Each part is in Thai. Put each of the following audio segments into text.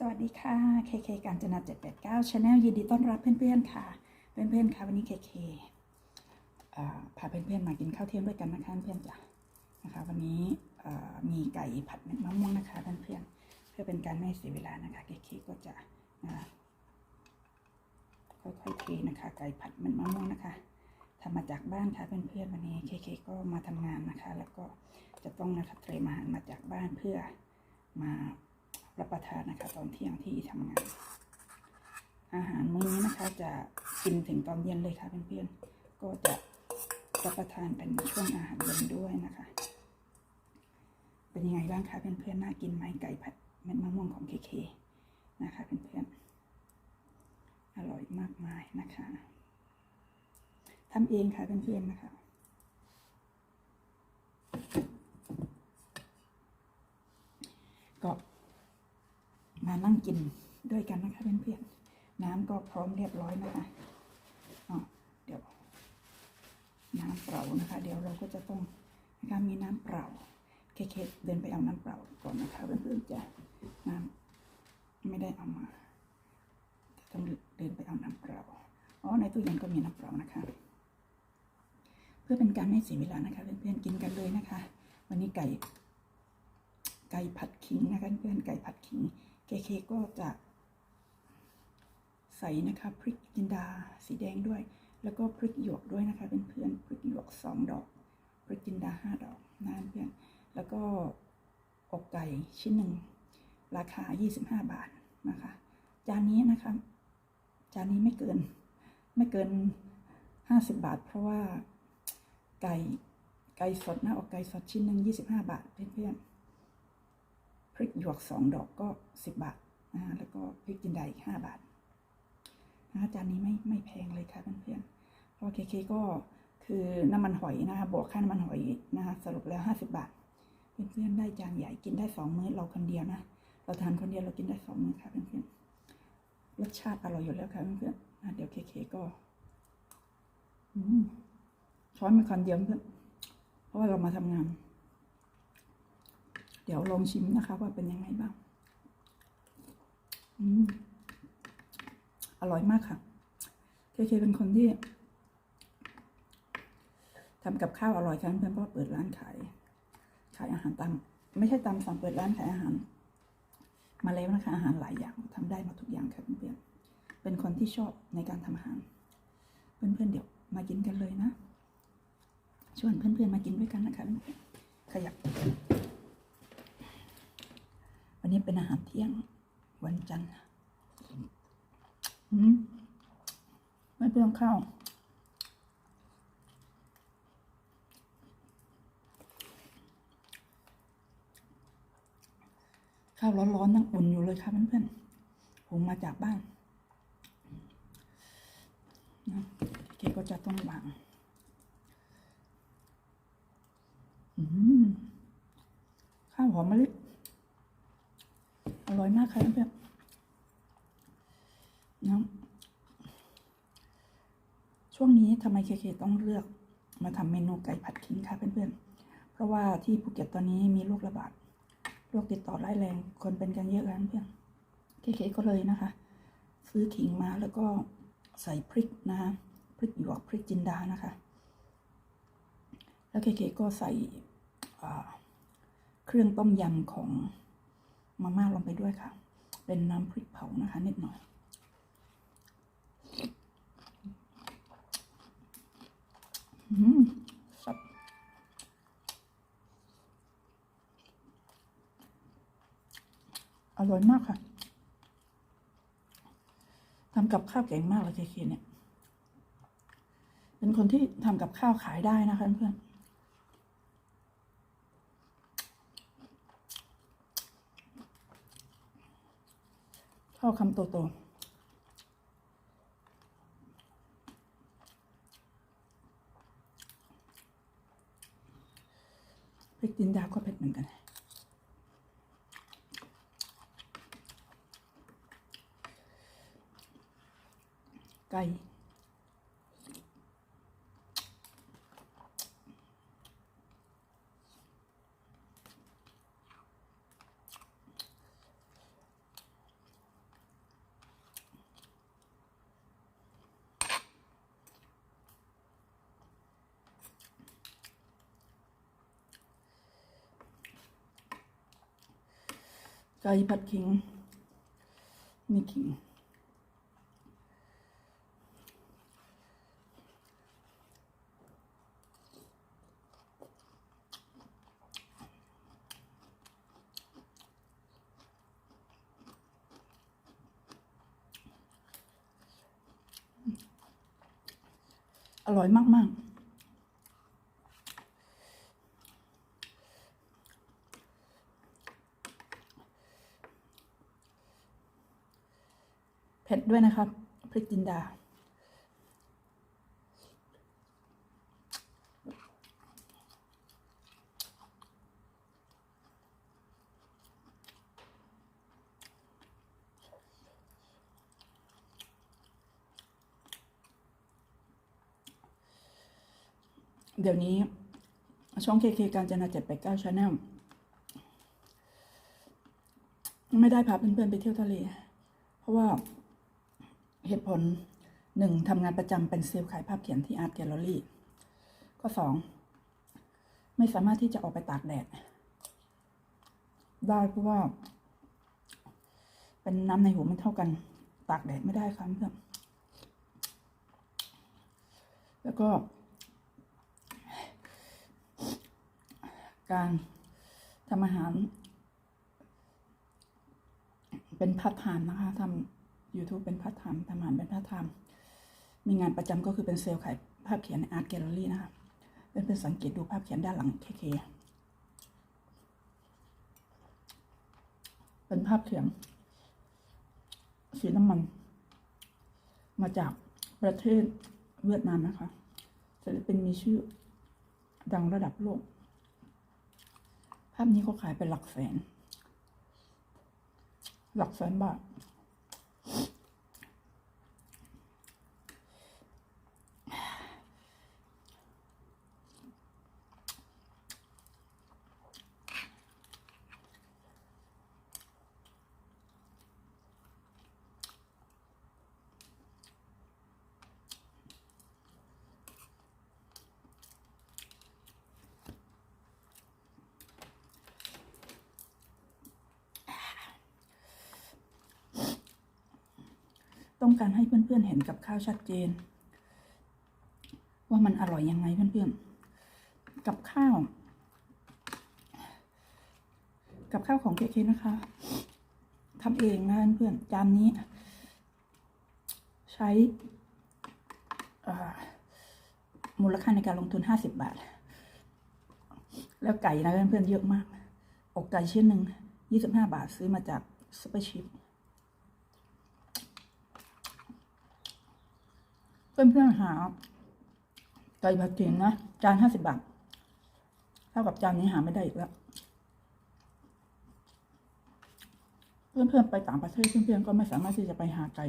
สวัสดีค่ะเคเคการจนา789 Channel ยินดีต้อนรับเพื่อนๆค่ะ เพื่อนๆค่ะวันนี้เคเคอ่าพาเพื่อนๆมากินข้าวเที่ยงด้วยกันนะคะเพื่อนจ้ะนะคะวันนี้มีไก่ผัดเม็ดมะม่วงนะคะเพื่อนๆเพื่อเป็นการไม่เสียเวลานะคะเคเคก็จะค่อยๆเทนะคะ ไก่ผัดเม็ดมะม่วงนะคะทำมาจากบ้านค่ะเพื่อนๆวันนี้เคเคก็มาทำงานนะคะ แล้วก็จะต้องนะคะเตรียมอาหารมาจากบ้านเพื่อมา รับประทานนะคะ ตอนเที่ยงที่ทำงาน อาหารมื้อนี้นะคะ จะกินถึงตอนเย็นเลยค่ะเพื่อนๆก็จะรับประทานเป็นช่วงอาหารเย็นด้วยนะคะ เป็นยังไงบ้างคะเพื่อนๆน่ากินไหมไก่ผัดเม็ดมะม่วงของเคเคนะคะเพื่อนๆอร่อยมากมายนะคะทำเองค่ะเพื่อนๆนะคะ ก็ มานั่งกินด้วยกันนะคะเพื่อนๆน้ำก็พร้อมเรียบร้อยนะคะอ๋อเดี๋ยว น้ำเปล่านะคะ เดี๋ยวเราก็จะต้องนะคะมีน้ำเปล่าเคเคเดินไปเอาน้ำเปล่าก่อนนะคะเพื่อนๆจะน้ำไม่ได้เอามาจะต้องเดินไปเอาน้ำเปล่าอ๋อในตู้เย็นก็มีน้ำเปล่านะคะ เพื่อเป็นการไม่เสียเวลานะคะ เพื่อนๆกินกันเลยนะคะ วันนี้ไก่ ไก่ผัดขิงนะคะเพื่อนไก่ผัดขิง เคเคก็จะใส่นะคะพริกจินดาสีแดงด้วย แล้วก็พริกหยวกด้วยนะคะเพื่อนๆพริกหยวกสองดอกพริกจินดาห้าดอกนะเพื่อนแล้วก็อกไก่ชิ้นหนึ่งราคา 25 บาทนะคะ จานนี้นะคะ จานนี้ไม่เกินไม่เกิน 50 บาท เพราะว่าไก่ไก่สดนะอกไก่สดชิ้นหนึ่ง25 บาทเพื่อนๆ พริกหยวกสองดอกก็สิบบาทนะแล้วก็พริกจินดาอีกห้าบาทนะจานนี้ไม่ไม่แพงเลยค่ะเพื่อนๆเพราะเคเคก็คือน้ำมันหอยนะคะบวกค่าน้ำมันหอยนะคะสรุปแล้วห้าสิบบาท เพื่อนๆได้จานใหญ่กินได้สองมื้อเราคนเดียวนะเราทานคนเดียวเรากินได้สองมื้อค่ะเพื่อนๆรสชาติอร่อยอยู่แล้วค่ะเพื่อนๆนะเดี๋ยวเคเคก็ช้อนมาคนเดียวเพื่อนเพราะว่าเรามาทำงาน เดี๋ยวลองชิมนะคะ ว่าเป็นยังไงบ้างอืมอร่อยมากค่ะ เคเคเป็นคนที่ทำกับข้าวอร่อยค่ะเพื่อนเพราะว่าเปิดร้านขาย ขายอาหารตามไม่ใช่ตามสั่งเปิดร้านขายอาหาร มาแล้วนะคะอาหารหลายอย่างทำได้มาทุกอย่างค่ะเพื่อนๆเป็นคนที่ชอบในการทำอาหาร เพื่อนๆเดี๋ยวมากินกันเลยนะ ชวนเพื่อนๆมากินด้วยกันนะคะเพื่อนๆขยับ วันนี้เป็นอาหารเที่ยงวันจันทร์ไม่เปลืองข้าวข้าวร้อนๆยังอุ่นอยู่เลยค่ะเพื่อนๆผมมาจากบ้านนะเกก็จะต้องวางข้าวหอมมะลิ อร่อยมากค่ะเพื่อนนะช่วงนี้ทำไมเคเคต้องเลือกมาทำเมนูไก่ผัดขิงค่ะเพื่อนๆ เพราะว่าที่ภูเก็ตตอนนี้มีโรคระบาดโรคติดต่อร้ายแรงคนเป็นกันเยอะแล้วเพื่อนเคเคก็เลยนะคะ ซื้อขิงมาแล้วก็ใส่พริกนะคะพริกหยวกพริกจินดานะคะ แล้วเคเคก็ใส่เครื่องต้มยำของ มาม่าลงไปด้วยค่ะ เป็นน้ำพริกเผานะคะนิดหน่อย อืมสับอร่อยมากค่ะทำกับข้าวเก่งมากเลยเคเคเนี่ย เป็นคนที่ทำกับข้าวขายได้นะคะเพื่อน ข้าวคำโตๆพริกจินดาก็เผ็ดเหมือนกันไก่ ไก่ผัดขิง มีขิง อร่อยมาก ๆ เผ็ดด้วยนะครับพริกจินดา เดี๋ยวนี้ช่องเคเคการจนาเจ็ดไปเก้าชาแนลไม่ได้พาเพื่อนๆไปเที่ยวทะเล เพราะว่า เหตุผลหนึ่งทำงานประจำเป็นเซลล์ขายภาพเขียนที่อาร์ตแกลเลอรี่ก็สองไม่สามารถที่จะออกไปตากแดด ได้เพราะว่า เป็นน้ำในหูไม่เท่ากัน ตากแดดไม่ได้ครับเพื่อนแล้วก็ การทำอาหาร เป็นพัฒไทม์นะคะทำ YouTube เป็นพัฒไทม์ทำอาหารเป็นพัฒไทม์มีงานประจำก็คือเป็นเซลล์ขายภาพเขียนในอาร์ตแกลเลอรี่นะคะเป็นเป็นสังเกตดูภาพเขียนด้านหลังเคเคเป็นภาพเขียนสีน้ำมัน มาจากประเทศเวียดนามนะคะศิลปินมีชื่อดังระดับโลก ภาพนี้เขาขายเป็นหลักแสน หลักแสนบาท ต้องการให้เพื่อนๆเห็นกับข้าวชัดเจน ว่ามันอร่อยยังไงเพื่อนๆ กับข้าว กับข้าวของเคเคนะคะทำเองนะเพื่อนๆจานนี้ ใช้มูลค่าในการลงทุน 50 บาท แล้วไก่นะเพื่อนๆเยอะมาก อกไก่ชิ้นหนึ่ง25 บาทซื้อมาจากซุปเปอร์ชิพ เพื่อนๆหาไก่ผัดเข็งนะจานห้าสิบบาทเท่ากับจานนี้หาไม่ได้อีกแล้ว เพื่อนๆไปต่างประเทศเพื่อนๆก็ไม่สามารถที่จะไปหาไก่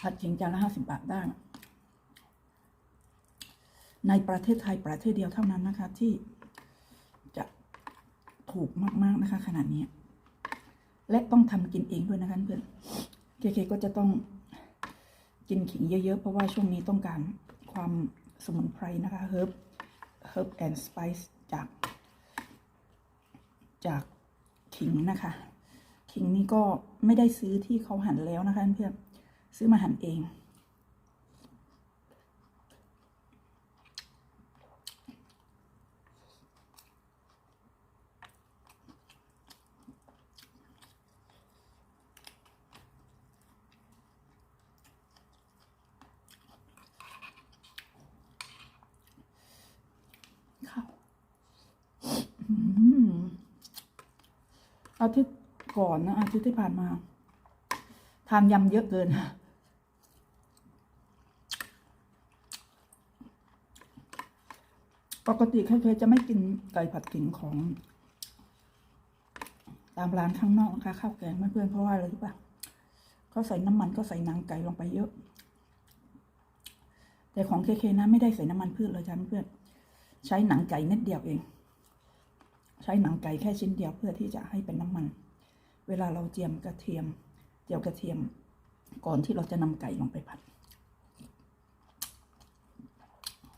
ผัดเข็งจานละห้าสิบบาทได้ ในประเทศไทยประเทศเดียวเท่านั้นนะคะ ที่จะถูกมากๆนะคะ ขนาดนี้ และต้องทำกินเองด้วยนะคะเพื่อนเคเคก็จะต้อง กินขิงเยอะ ๆ เพราะว่าช่วงนี้ต้องการความสมุนไพรนะคะเฮิร์บเฮิร์บแอนด์สไปซ์จาก จากขิงนะคะ ขิงนี่ก็ไม่ได้ซื้อที่เขาหั่นแล้วนะคะเพื่อนซื้อมาหั่นเอง ข้าว อืมอาทิตย์ก่อนนะอาทิตย์ที่ผ่านมา ทานยำเยอะเกินปกติเคยจะไม่กินไก่ผัดขิงของ ตามร้านข้างนอกนะคะข้าวแกงเพื่อนๆเพราะว่าอะไรรู้ป่ะเขาใส่น้ำมันก็ใส่หนังไก่ลงไปเยอะ แต่ของเคเคนะไม่ได้ใส่น้ำมันพืชเลยจ้ะเพื่อนใช้หนังไก่เม็ดเดียวเอง ใช้หนังไก่แค่ชิ้นเดียวเพื่อที่จะให้เป็นน้ำมัน เวลาเราเจียมกระเทียม เจียวกระเทียม ก่อนที่เราจะนำไก่ลงไปผัด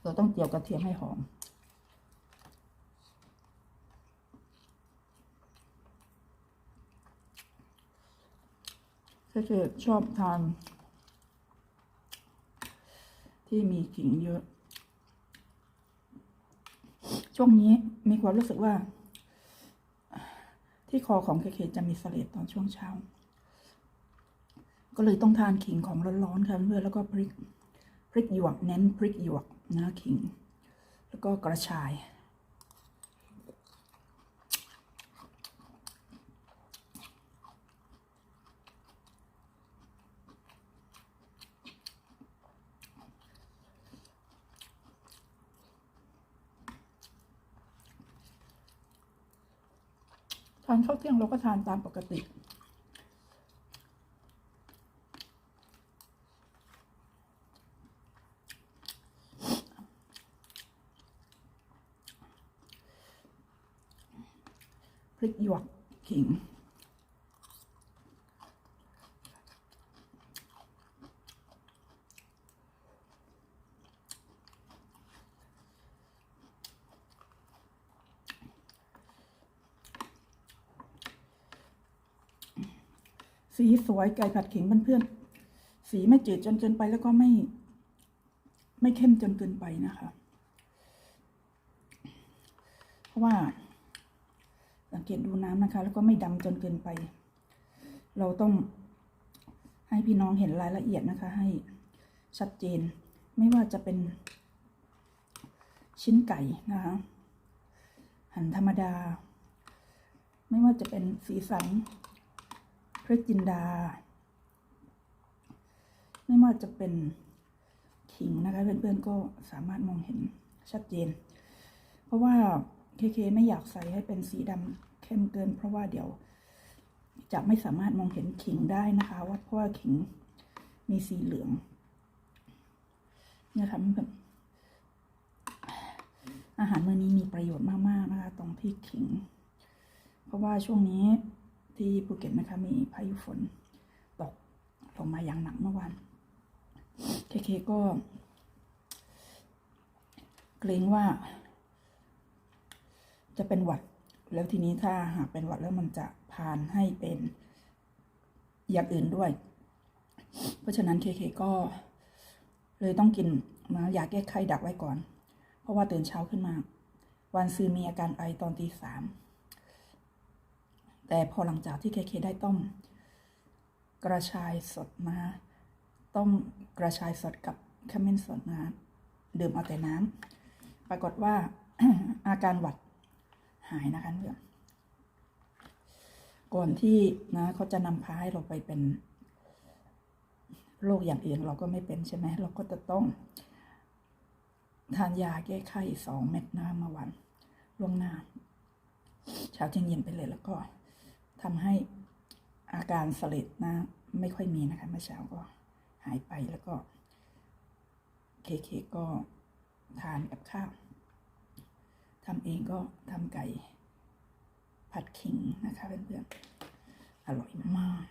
เราต้องเจียวกระเทียมให้หอมก็คือชอบทาน ที่มีขิงเยอะ ช่วงนี้มีความรู้สึกว่า ที่คอของเคเคจะมีเสลดตอนช่วงเช้า ก็เลยต้องทานขิงของร้อนๆค่ะเพื่อนแล้วก็พริกพริกหยวกเน้นพริกหยวกนะขิง แล้วก็กระชายานข้าวเที่ยงเราก็ทานตามปกติ พริกหยวกขิง สีสวยไก่ผัดขิงเพื่อนๆสีไม่จืดจนเกินไปแล้วก็ไม่ ไม่เข้มจนเกินไปนะคะ เพราะว่า สังเกตดูน้ำนะคะ แล้วก็ไม่ดำจนเกินไป เราต้องให้พี่น้องเห็นรายละเอียดนะคะ ให้ชัดเจน ไม่ว่าจะเป็น ชิ้นไก่นะคะ หั่นธรรมดา ไม่ว่าจะเป็นสีสัน ริกจินดา ไม่ว่าจะเป็นขิงนะคะ เพื่อนๆก็สามารถมองเห็นชัดเจน เพราะว่าเคเคไม่อยากใส่ให้เป็นสีดำเข้มเกิน เพราะว่าเดี๋ยวจะไม่สามารถมองเห็นขิงได้นะคะว่าเพราะว่าขิงมีสีเหลืองเนี่ยค่ะแบบอาหารมื้อนี้มีประโยชน์มากๆนะคะ ตรงที่ขิง เพราะว่าช่วงนี้ ที่ภูเก็ตนะคะมีพายุฝนตกลงมาอย่างหนักเมื่อวานเคเคก็ เกรงว่า จะเป็นหวัด แล้วทีนี้ถ้าหากเป็นหวัดแล้วมันจะพานให้เป็นอย่างอื่นด้วย เพราะฉะนั้นเคเคก็ เลยต้องกินนะยาแก้ไข้ดักไว้ก่อน เพราะว่าตื่นเช้าขึ้นมา วันซืนมีอาการไอตอนตีสาม แต่พอหลังจากที่เคเคได้ต้ม กระชายสดนะคะต้มกระชายสดกับขมิ้นสดนะคะดื่มเอาแต่น้ำปรากฏว่าอาการหวัดหายนะคะเพื่อนก่อนที่นะเขาจะนำพาให้เราไปเป็นโรคอย่างอื่นเราก็ไม่เป็นใช่ไหมเราก็จะต้องทานยาแก้ไข้สองเม็ดนะเมื่อวันล่วงหน้า เช้าเที่ยงเย็นไปเลยแล้วก็ ทำให้อาการสเลดนะไม่ค่อยมีนะคะเมื่อเช้าก็หายไปแล้วก็เคเคก็ทานกับข้าวทำเองก็ทำไก่ผัดขิงนะคะเพื่อนๆอร่อยมาก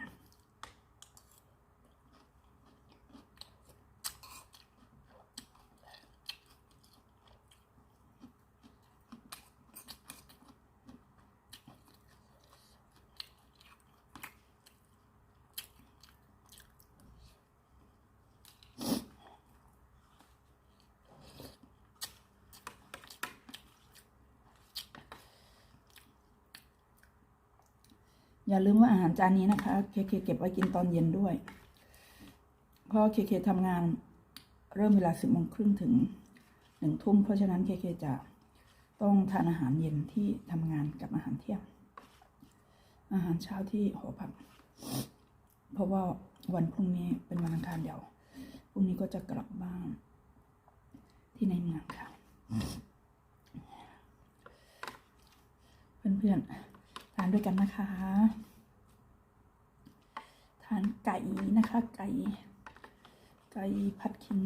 อย่าลืมว่าอาหารจานนี้นะคะ เคเคเก็บไว้กินตอนเย็นด้วย เพราะเคเคทำงานเริ่มเวลาสิบโมงครึ่งถึงหนึ่งทุ่ม เพราะฉะนั้นเคเคจะต้องทานอาหารเย็นที่ทำงานกับอาหารเที่ยง อาหารเช้าที่หอพัก เพราะว่าวันพรุ่งนี้เป็นวันอังคารเดียว พรุ่งนี้ก็จะกลับบ้านที่ในเมืองค่ะ เพื่อนๆานด้วยกันนะคะ ทานไก่นะคะ ไก่ ไก่ผัดขิง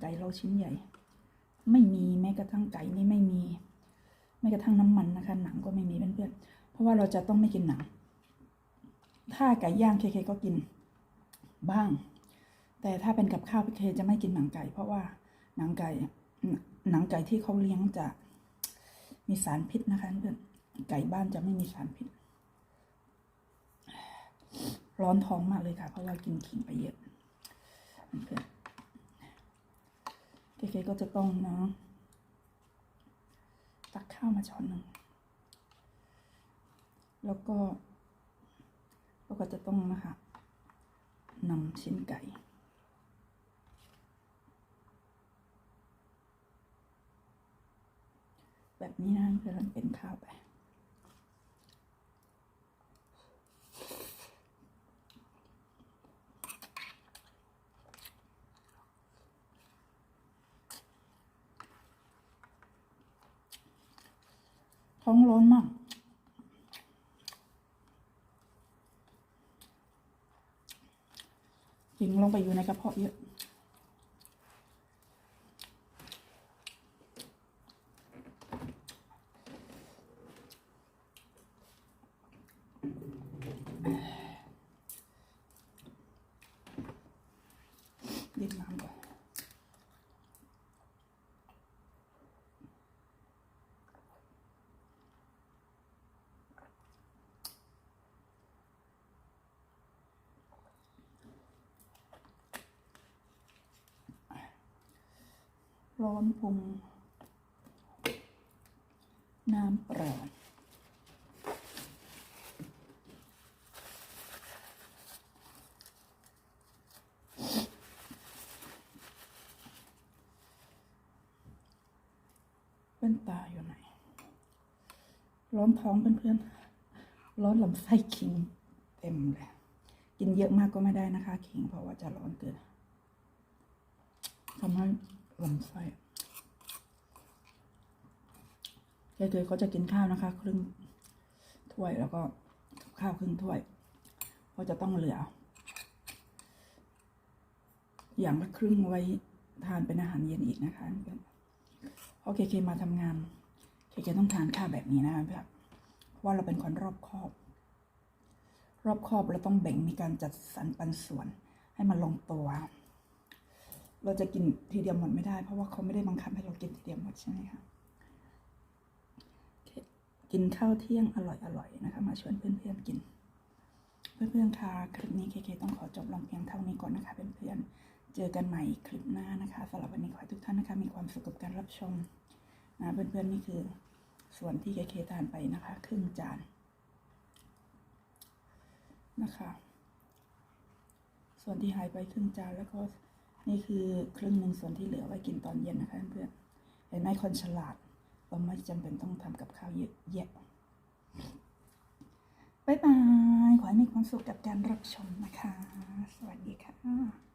ไก่เราชิ้นใหญ่ ไม่มีแม้กระทั่งไก่นี่ไม่มีแม้กระทั่งน้ำมันนะคะ หนังก็ไม่มีเพื่อนๆเพราะว่าเราจะต้องไม่กินหนัง ถ้าไก่ย่างเคเคก็กินบ้าง แต่ถ้าเป็นกับข้าวเคจะไม่กินหนังไก่ เพราะว่าหนังไก่หนังไก่ที่เขาเลี้ยงจะมีสารพิษนะคะเพื่อน ไก่บ้านจะไม่มีสารพิษ ร้อนท้องมากเลยค่ะ เพราะว่ากินขิงไปเยอะเพื่อเก๋ๆก็จะต้องเนาะตักข้าวมาช้อนหนึ่ง แล้วก็เราก็จะต้องนะคะนำชิ้นไก่แบบนี้นะเพื่อนเป็นข้าวไป ท้องร้อนมากยิงลงไปอยู่ในกระเพาะเยอะ ดื่มน้ำก่อน ร้อนพุงน้ำเปล่าเป็นตาอยู่ไหน ร้อนท้องเพื่อนๆ ร้อนลำไส้ขิงเต็มเลยกินเยอะมากก็ไม่ได้นะคะ ขิงเพราะว่าจะร้อนเกินทำให้ ลำไส้ยายเคยเขาจะกินข้าวนะคะ ครึ่งถ้วยแล้วก็ข้าวครึ่งถ้วยเพราจะต้องเหลือ อย่างละครึ่งไว้ทานเป็นอาหารเย็นอีกนะคะเพื่อนพอเคเคมาทำงานเคเคต้องทานข้าวแบบนี้นะคะเพื่อนเพราะว่าเราเป็นคนรอบคอบ รอบคอบเราต้องแบ่งมีการจัดสรรปันส่วนให้มันลงตัว เราจะกินทีเดียวหมดไม่ได้ เพราะว่าเขาไม่ได้บังคับให้เรากินทีเดียวหมดใช่ไหมคะกินข้าวเที่ยงอร่อยๆนะคะ มาชวนเพื่อนๆกิน เพื่อนๆค่ะคลิปนี้เคเคต้องขอจบลงเพียงเท่านี้ก่อนนะคะเพื่อนๆเจอกันใหม่คลิปหน้านะคะสำหรับวันนี้ขอให้ทุกท่านนะคะ มีความสุขกับการรับชมนะเพื่อนๆนี่คือส่วนที่เคเคทานไปนะคะ ครึ่งจานนะคะ ส่วนที่หายไปครึ่งจานแล้วก็ นี่คือครึ่งหนึ่งส่วนที่เหลือไว้กินตอนเย็นนะคะเพื่อนเห็นไหมคนฉลาดเราไม่จำเป็นต้องทำกับข้าวเยอะแยะบายบาย ขอให้มีความสุขกับการรับชมนะคะ สวัสดีค่ะ